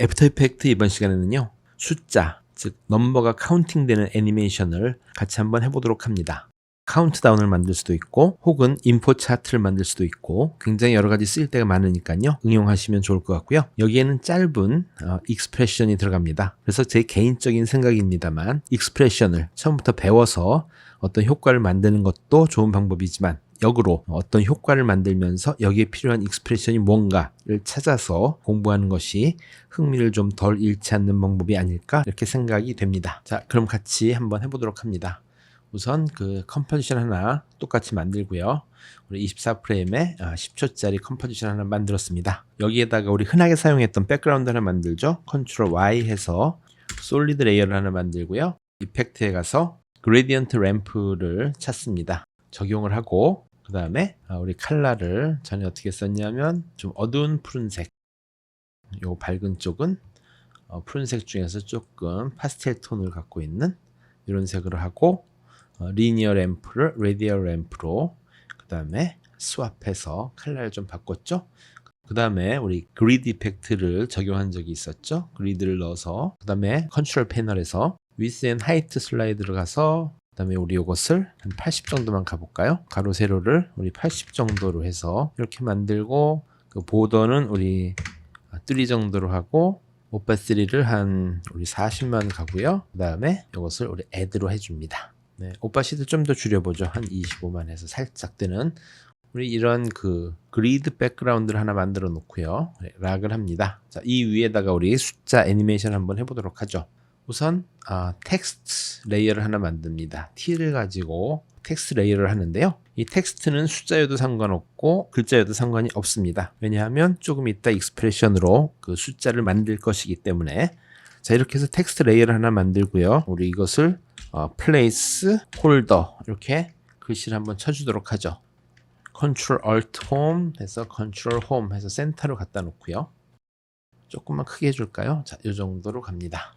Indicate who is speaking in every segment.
Speaker 1: 애프터 이펙트 이번 시간에는요. 숫자, 즉 넘버가 카운팅되는 애니메이션을 같이 한번 해보도록 합니다. 카운트다운을 만들 수도 있고 혹은 인포 차트를 만들 수도 있고 굉장히 여러 가지 쓰일 때가 많으니까요. 응용하시면 좋을 것 같고요. 여기에는 짧은 어, 익스프레션이 들어갑니다. 그래서 제 개인적인 생각입니다만 익스프레션을 처음부터 배워서 어떤 효과를 만드는 것도 좋은 방법이지만 역으로 어떤 효과를 만들면서 여기에 필요한 익스프레션이 뭔가를 찾아서 공부하는 것이 흥미를 좀 덜 잃지 않는 방법이 아닐까 이렇게 생각이 됩니다. 자, 그럼 같이 한번 해보도록 합니다. 우선 그 컴포지션 하나 똑같이 만들고요. 우리 24프레임에 10초짜리 컴포지션 하나 만들었습니다. 여기에다가 우리 흔하게 사용했던 백그라운드 하나 만들죠. 컨트롤 Y 해서 솔리드 레이어를 하나 만들고요. 이펙트에 가서 그레디언트 램프를 찾습니다. 적용을 하고 그 다음에 우리 칼라를 전에 어떻게 썼냐면 좀 어두운 푸른색 요 밝은 쪽은 어, 푸른색 중에서 조금 파스텔 톤을 갖고 있는 이런 색으로 하고 어, 리니어 램프를 레디얼 램프로 그 다음에 스왑해서 컬러를 좀 바꿨죠. 그 다음에 우리 그리드 이펙트를 적용한 적이 있었죠. 그리드를 넣어서 그 다음에 컨트롤 패널에서 위스 앤 하이트 슬라이드를 가서 그 다음에 우리 이것을 한 80 정도만 가볼까요? 가로 세로를 우리 80 정도로 해서 이렇게 만들고 그 보더는 우리 3 정도로 하고 오빠 3를 한 우리 40만 가고요. 그 다음에 이것을 우리 애드로 해줍니다. 네, 오빠시드 좀더 줄여보죠. 한 25만 해서 살짝 뜨는 우리 이런 그 그리드 백그라운드를 하나 만들어 놓고요. 네, 락을 합니다. 자, 이 위에다가 우리 숫자 애니메이션 한번 해보도록 하죠. 우선 아, 텍스트 레이어를 하나 만듭니다. t를 가지고 텍스트 레이어를 하는데요. 이 텍스트는 숫자여도 상관없고 글자여도 상관이 없습니다. 왜냐하면 조금 이따 익스프레션으로 그 숫자를 만들 것이기 때문에 자 이렇게 해서 텍스트 레이어를 하나 만들고요. 우리 이것을 어, place 홀더 이렇게 글씨를 한번 쳐주도록 하죠. Ctrl Alt Home 해서 Ctrl Home 해서 센터로 갖다 놓고요. 조금만 크게 해줄까요? 자, 이 정도로 갑니다.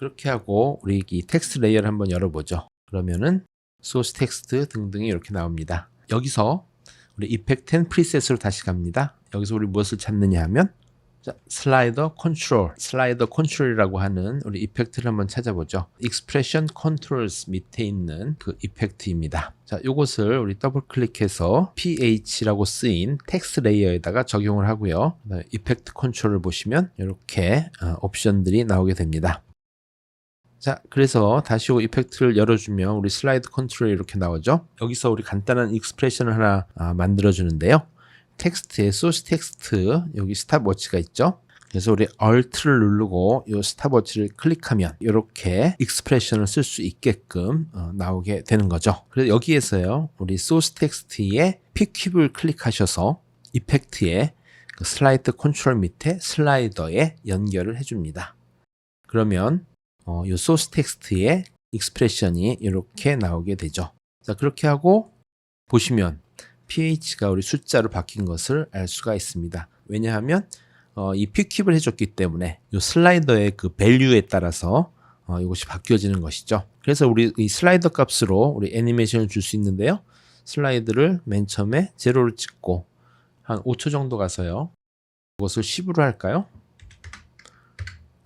Speaker 1: 그렇게 하고 우리 이 텍스트 레이어를 한번 열어보죠. 그러면은 소스 텍스트 등등이 이렇게 나옵니다. 여기서 우리 이펙트 앤 프리셋으로 다시 갑니다. 여기서 우리 무엇을 찾느냐 하면 자, 슬라이더 컨트롤, 슬라이더 컨트롤이라고 하는 우리 이펙트를 한번 찾아보죠. 익스프레션 컨트롤스 밑에 있는 그 이펙트입니다. 자, 요것을 우리 더블 클릭해서 ph라고 쓰인 텍스트 레이어에다가 적용을 하고요. 이펙트 컨트롤을 보시면 이렇게 어, 옵션들이 나오게 됩니다. 자, 그래서 다시 이 이펙트를 열어주면 우리 슬라이드 컨트롤이 이렇게 나오죠. 여기서 우리 간단한 익스프레션을 하나 아, 만들어 주는데요. 텍스트에 소스 텍스트 여기 스탑워치가 있죠. 그래서 우리 Alt를 누르고 이 스탑워치를 클릭하면 이렇게 익스프레션을 쓸 수 있게끔 어, 나오게 되는 거죠. 그래서 여기에서요, 우리 소스 텍스트에 피큐브를 클릭하셔서 이펙트에 그 슬라이드 컨트롤 밑에 슬라이더에 연결을 해줍니다. 그러면 어, 이 소스 텍스트에 익스프레션이 이렇게 나오게 되죠. 자, 그렇게 하고 보시면 ph가 우리 숫자로 바뀐 것을 알 수가 있습니다. 왜냐하면 어, 이 p킵을 해줬기 때문에 이 슬라이더의 그 밸류에 따라서 어, 이것이 바뀌어지는 것이죠. 그래서 우리 이 슬라이더 값으로 우리 애니메이션을 줄 수 있는데요. 슬라이드를 맨 처음에 제로를 찍고 한 5초 정도 가서요. 이것을 10으로 할까요?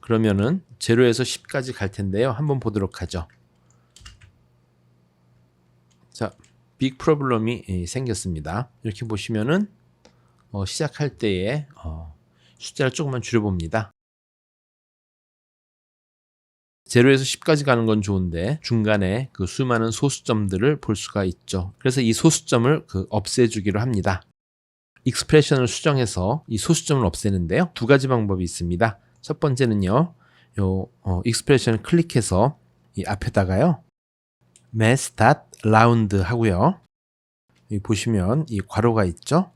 Speaker 1: 그러면은 제로에서 10까지 갈 텐데요. 한번 보도록 하죠. 자, 빅 프로블럼이 생겼습니다. 이렇게 보시면은 어, 시작할 때에 어, 숫자를 조금만 줄여봅니다. 제로에서 10까지 가는 건 좋은데 중간에 그 수많은 소수점들을 볼 수가 있죠. 그래서 이 소수점을 그 없애주기로 합니다. 익스프레션을 수정해서 이 소수점을 없애는데요. 두 가지 방법이 있습니다. 첫 번째는요. 요 어, 익스프레션을 클릭해서 이 앞에다가요. mass round 하고요. 여기 보시면 이 괄호가 있죠.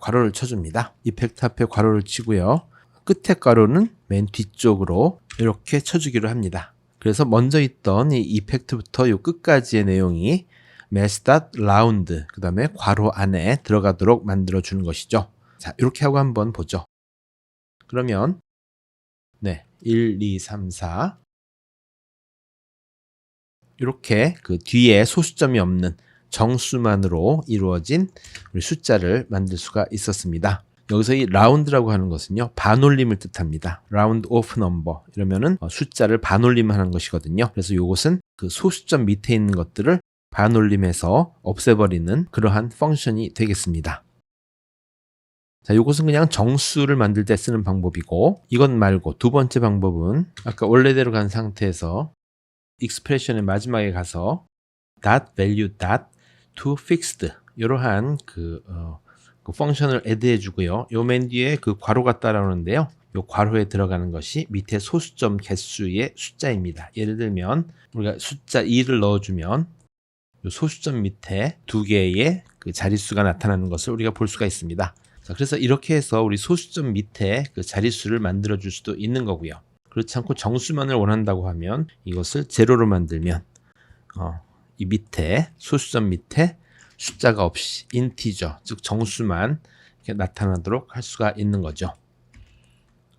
Speaker 1: 괄호를 쳐줍니다. 이펙트 앞에 괄호를 치고요. 끝에 괄호는 맨 뒤쪽으로 이렇게 쳐주기로 합니다. 그래서 먼저 있던 이 이펙트부터 요 끝까지의 내용이 mass round 그 다음에 괄호 안에 들어가도록 만들어 주는 것이죠. 자 이렇게 하고 한번 보죠. 그러면 네 1, 2, 3, 4 이렇게 그 뒤에 소수점이 없는 정수만으로 이루어진 우리 숫자를 만들 수가 있었습니다. 여기서 이 라운드라고 하는 것은요 반올림을 뜻합니다. 라운드 오프 넘버 이러면은 어, 숫자를 반올림하는 것이거든요. 그래서 이것은 그 소수점 밑에 있는 것들을 반올림해서 없애버리는 그러한 펑션이 되겠습니다. 자, 이것은 그냥 정수를 만들 때 쓰는 방법이고 이건 말고 두 번째 방법은 아까 원래대로 간 상태에서 익스프레션의 마지막에 가서 dot value dot to fixed 이러한 그, 어, 그 펑션을 애드해 주고요. 요 맨 뒤에 그 괄호가 따라오는데요. 요 괄호에 들어가는 것이 밑에 소수점 개수의 숫자입니다. 예를 들면 우리가 숫자 2를 넣어주면 요 소수점 밑에 두 개의 그 자릿수가 나타나는 것을 우리가 볼 수가 있습니다. 자, 그래서 이렇게 해서 우리 소수점 밑에 그 자릿수를 만들어 줄 수도 있는 거고요. 그렇지 않고 정수만을 원한다고 하면 이것을 제로로 만들면 어, 이 밑에 소수점 밑에 숫자가 없이 인티저 즉 정수만 나타나도록 할 수가 있는 거죠.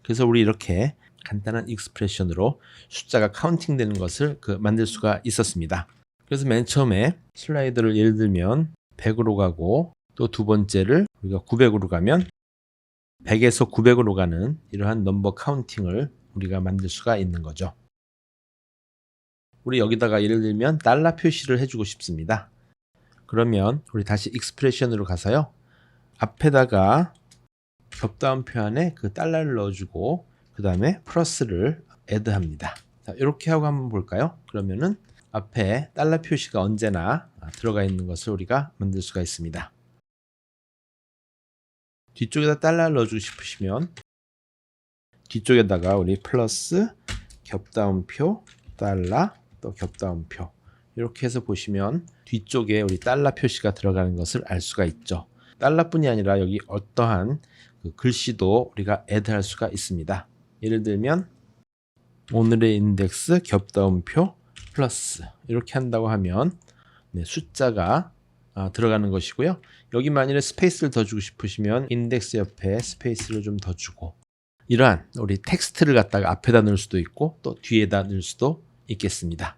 Speaker 1: 그래서 우리 이렇게 간단한 익스프레션으로 숫자가 카운팅 되는 것을 그 만들 수가 있었습니다. 그래서 맨 처음에 슬라이드를 예를 들면 100으로 가고 또 두 번째를 우리가 900으로 가면 100에서 900으로 가는 이러한 넘버 카운팅을 우리가 만들 수가 있는 거죠. 우리 여기다가 예를 들면 달러 표시를 해주고 싶습니다. 그러면 우리 다시 익스프레션으로 가서요. 앞에다가 겹다운표 안에 그 달러를 넣어주고 그 다음에 플러스를 애드합니다. 자, 이렇게 하고 한번 볼까요? 그러면은 앞에 달러 표시가 언제나 들어가 있는 것을 우리가 만들 수가 있습니다. 뒤쪽에다 달러를 넣어주고 싶으시면 뒤쪽에다가 우리 플러스 겹다운표 달러 또 겹다운표 이렇게 해서 보시면 뒤쪽에 우리 달러 표시가 들어가는 것을 알 수가 있죠. 달러뿐이 아니라 여기 어떠한 그 글씨도 우리가 애드할 수가 있습니다. 예를 들면 오늘의 인덱스 겹다운표 플러스 이렇게 한다고 하면 네, 숫자가 아, 들어가는 것이고요. 여기 만일에 스페이스를 더 주고 싶으시면 인덱스 옆에 스페이스를 좀 더 주고 이러한 우리 텍스트를 갖다가 앞에다 넣을 수도 있고 또 뒤에다 넣을 수도 있겠습니다.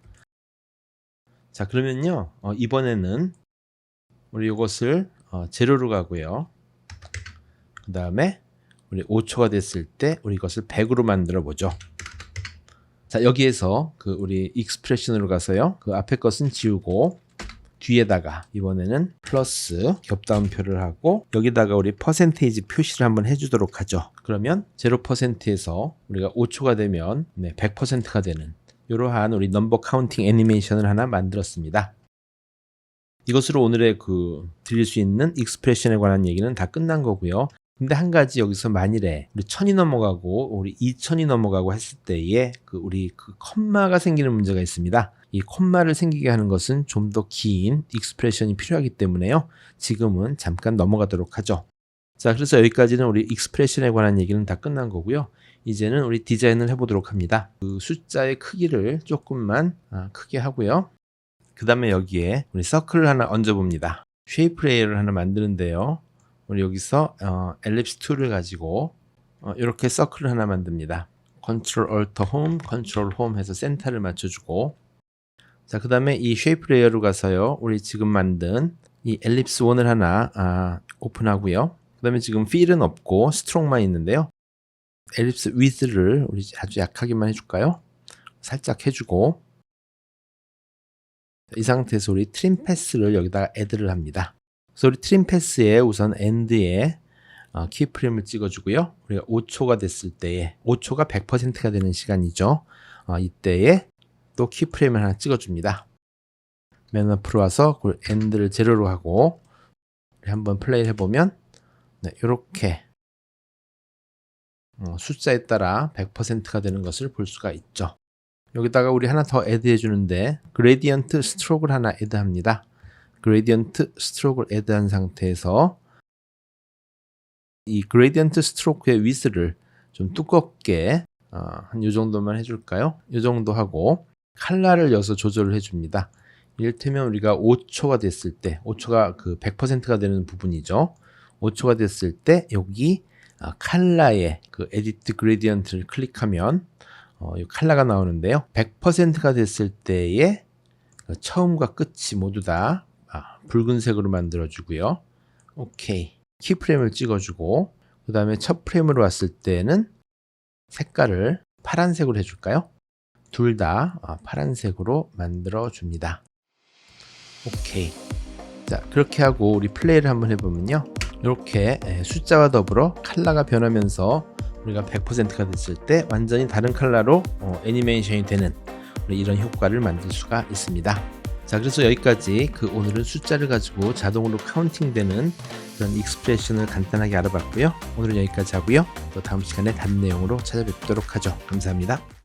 Speaker 1: 자 그러면요 어, 이번에는 우리 이것을 어, 제로로 가고요. 그 다음에 우리 5초가 됐을 때 우리 이것을 100으로 만들어 보죠. 자 여기에서 그 우리 익스프레션으로 가서요. 그 앞에 것은 지우고 뒤에다가 이번에는 플러스 겹다운표를 하고 여기다가 우리 퍼센테이지 표시를 한번 해주도록 하죠. 그러면 0%에서 우리가 5초가 되면 네, 100%가 되는 이러한 우리 넘버 카운팅 애니메이션을 하나 만들었습니다. 이것으로 오늘의 그 드릴 수 있는 익스프레션에 관한 얘기는 다 끝난 거고요. 근데 한 가지 여기서 만일에 우리 천이 넘어가고 우리 이천이 넘어가고 했을 때에 그 우리 그 컴마가 생기는 문제가 있습니다. 이 콤마를 생기게 하는 것은 좀 더 긴 익스프레션이 필요하기 때문에요. 지금은 잠깐 넘어가도록 하죠. 자, 그래서 여기까지는 우리 익스프레션에 관한 얘기는 다 끝난 거고요. 이제는 우리 디자인을 해보도록 합니다. 그 숫자의 크기를 조금만 아, 크게 하고요. 그 다음에 여기에 우리 서클을 하나 얹어봅니다. 쉐이프 레이어를 하나 만드는데요. 우리 여기서 어, 엘립스 툴을 가지고 어, 이렇게 서클을 하나 만듭니다. 컨트롤 얼터 홈, 컨트롤 홈 해서 센터를 맞춰주고 자, 그 다음에 이 쉐이프 레이어로 가서요. 우리 지금 만든 이 엘립스 원을 하나 아, 오픈하고요. 그 다음에 지금 필은 없고 스트롱만 있는데요. 엘립스 위드를 우리 아주 약하게만 해줄까요? 살짝 해주고 이 상태에서 우리 트림 패스를 여기다가 애드를 합니다. 그래서 우리 트림 패스에 우선 엔드에 어, 키프레임을 찍어주고요. 우리가 5초가 됐을 때에 5초가 100%가 되는 시간이죠. 어, 이때에 또 키프레임을 하나 찍어줍니다. 맨 앞으로 와서 그 엔드를 제로로 하고 한번 플레이 해보면 네, 이렇게 어, 숫자에 따라 100%가 되는 것을 볼 수가 있죠. 여기다가 우리 하나 더 애드해 주는데 그레디언트 스트로크를 하나 애드합니다. 그레디언트 스트로크를 애드한 상태에서 이 그레디언트 스트로크의 위스를 좀 두껍게 어, 한이 정도만 해줄까요? 이 정도 하고 칼라를 여기서 조절을 해줍니다. 이를테면 우리가 5초가 됐을 때, 5초가 그 100%가 되는 부분이죠. 5초가 됐을 때 여기 아, 칼라의 그 에디트 그레디언트를 클릭하면 어, 이 칼라가 나오는데요. 100%가 됐을 때의 그 처음과 끝이 모두 다 아, 붉은색으로 만들어주고요. 오케이. 키프레임을 찍어주고 그 다음에 첫 프레임으로 왔을 때는 색깔을 파란색으로 해줄까요? 둘 다 파란색으로 만들어 줍니다. 오케이. 자, 그렇게 하고 우리 플레이를 한번 해보면요. 이렇게 예, 숫자와 더불어 컬러가 변하면서 우리가 100%가 됐을 때 완전히 다른 컬러로 어, 애니메이션이 되는 이런 효과를 만들 수가 있습니다. 자, 그래서 여기까지 그 오늘은 숫자를 가지고 자동으로 카운팅 되는 그런 익스프레션을 간단하게 알아봤고요. 오늘은 여기까지 하고요. 또 다음 시간에 다른 내용으로 찾아뵙도록 하죠. 감사합니다.